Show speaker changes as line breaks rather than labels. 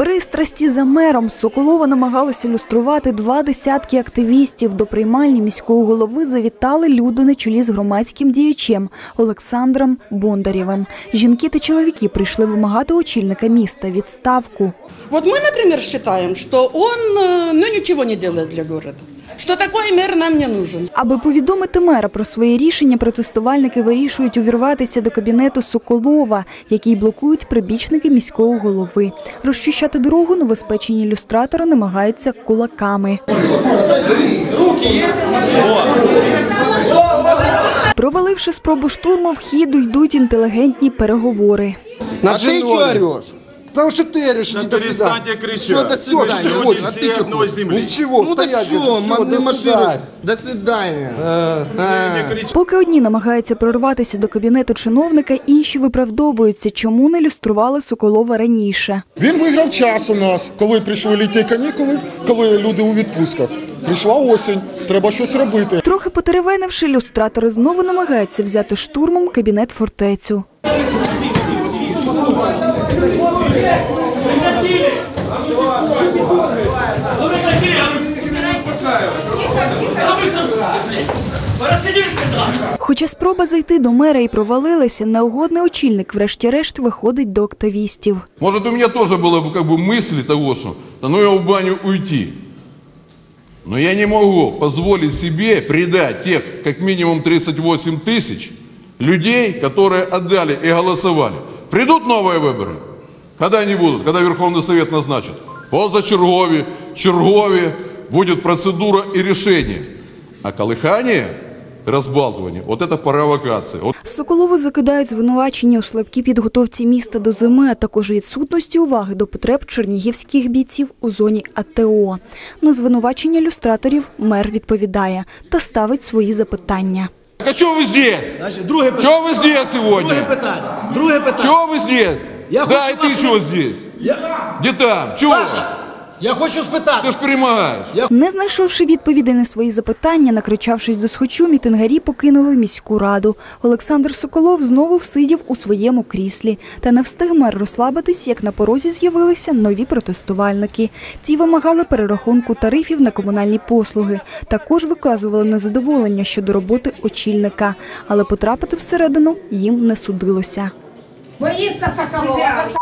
Пристрасті за мером Соколова намагалися ілюструвати два десятки активістів. До приймальні міського голови завітали люди на чолі з громадським діячем Олександром Бондарєвим. Жінки та чоловіки прийшли вимагати очільника міста відставку.
От ми, наприклад, вважаємо, що он э, ну, нічого не робить для города. Что такой мэр нам не нужен.
Аби повідомити мера про своє рішення, протестувальники вирішують увірватися до кабінету Соколова, який блокують прибічники міського голови. Розчищати дорогу новоспечені ілюстратори намагаються кулаками. Проваливши спробу штурму, в йдуть інтелігентні переговори.
А ты что орешь? Потому что ты орешь,
Да
иди до
перестаньте
свидания.
кричать.
Что до
Сегодня
свидания?
люди
хочешь? А
все
ты что
одной
хочешь?
земли.
Ничего,
Ну так
стоять.
все,
говорю, всё,
не
до
маршируй.
свидания.
До свидания.
Не кричите.
Поки одні намагаються прорватися до кабінету чиновника, інші виправдовуються, чому не люстрували Соколова раніше.
Він виграв час у нас, коли прийшли літні канікули, коли люди у відпустках. Прийшла осінь, треба щось робити.
Трохи потеревенивши, люстратори знову намагаються взяти штурмом кабінет фортецю. Хоча спроба зайти до мера і провалилася, неугодний очільник врешті-решт виходить до активістів.
Может, у меня тоже было бы как бы мысли того, что да ну я в баню уйти. Но я не могу позволить себе предать тех как минимум 38 тысяч людей, которые отдали и голосовали. Придут новые выборы. Когда они будут? Когда Верховный Совет назначит. Позачергові, чергові, будет процедура и решение. А колыхание, разбалтывание, вот это провокация. Вот
Соколову закидають звинувачення у слабкій підготовці міста до зими, а також відсутності уваги до потреб чернігівських бійців у зоні АТО. На звинувачення люстраторів мер відповідає та ставить свої запитання.
Так а что вы здесь?
Значить, друге питання.
Чего вы здесь сегодня?
Друге питання. Друге питання.
Чего вы здесь?
Я
да,
хочу
и ты
вас-
чего здесь?
Я...
Где там? Чего?
Саша, я хочу спитати.
Ты ж перемагаешь.
Не знайшовши відповідей на свої запитання, накричавшись до схочу, мітингарі покинули міську раду. Олександр Соколов знову всидів у своєму кріслі. Та не встиг мер розслабитись, як на порозі з'явилися нові протестувальники. Ті вимагали перерахунку тарифів на комунальні послуги. Також виказували незадоволення щодо роботи очільника. Але потрапити всередину їм не судилося.
Боится Соколова.